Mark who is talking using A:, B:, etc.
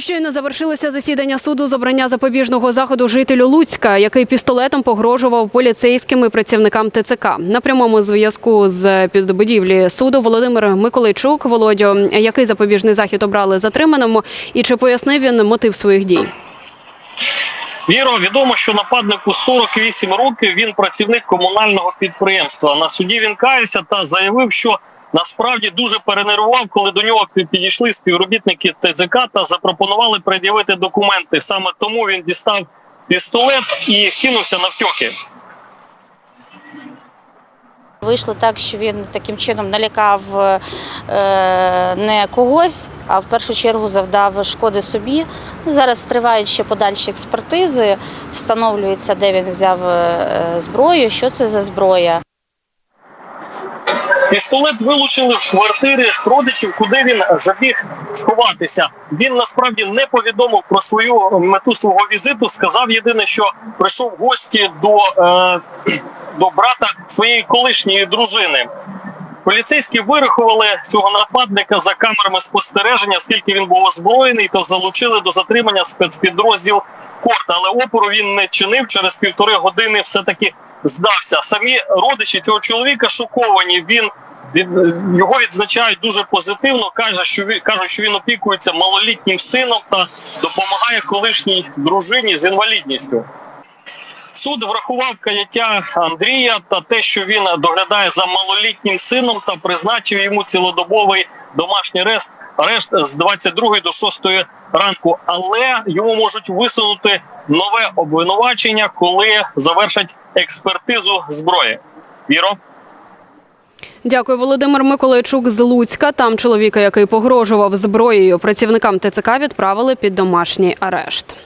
A: Щойно завершилося засідання суду з обрання запобіжного заходу жителю Луцька, який пістолетом погрожував поліцейським і працівникам ТЦК. На прямому зв'язку з підбудівлі суду Володимир Миколайчук. Володю, який запобіжний захід обрали затриманому, і чи пояснив він мотив своїх дій?
B: Віро, відомо, що нападнику 48 років. Він працівник комунального підприємства. На суді він каявся та заявив, що насправді дуже перенервував, коли до нього підійшли співробітники ТЦК та запропонували пред'явити документи. Саме тому він дістав пістолет і кинувся навтьоки.
C: Вийшло так, що він таким чином налякав е, не когось, а в першу чергу завдав шкоди собі. Ну, Зараз тривають ще подальші експертизи, встановлюється, де він взяв е, зброю, що це за зброя.
B: Пістолет вилучили в квартири родичів, куди він забіг сховатися. Він насправді не повідомив про свою мету свого візиту. Сказав єдине, що прийшов в гості до, е, до брата своєї колишньої дружини. Поліцейські вирахували цього нападника за камерами спостереження, оскільки він був озброєний, то залучили до затримання спецпідрозділ Корт. Але опору він не чинив. Через півтори години все-таки здався. Самі родичі цього чоловіка шоковані. Він від його відзначають дуже позитивно. каже, що він кажуть, що він опікується малолітнім сином та допомагає колишній дружині з інвалідністю. Суд врахував каяття Андрія та те, що він доглядає за малолітнім сином та призначив йому цілодобовий домашній арест, арешт з 22 до 6 ранку. Але йому можуть висунути нове обвинувачення, коли завершать експертизу зброї. Віро.
A: Дякую, Володимир Миколайчук з Луцька. Там чоловіка, який погрожував зброєю працівникам ТЦК, відправили під домашній арешт.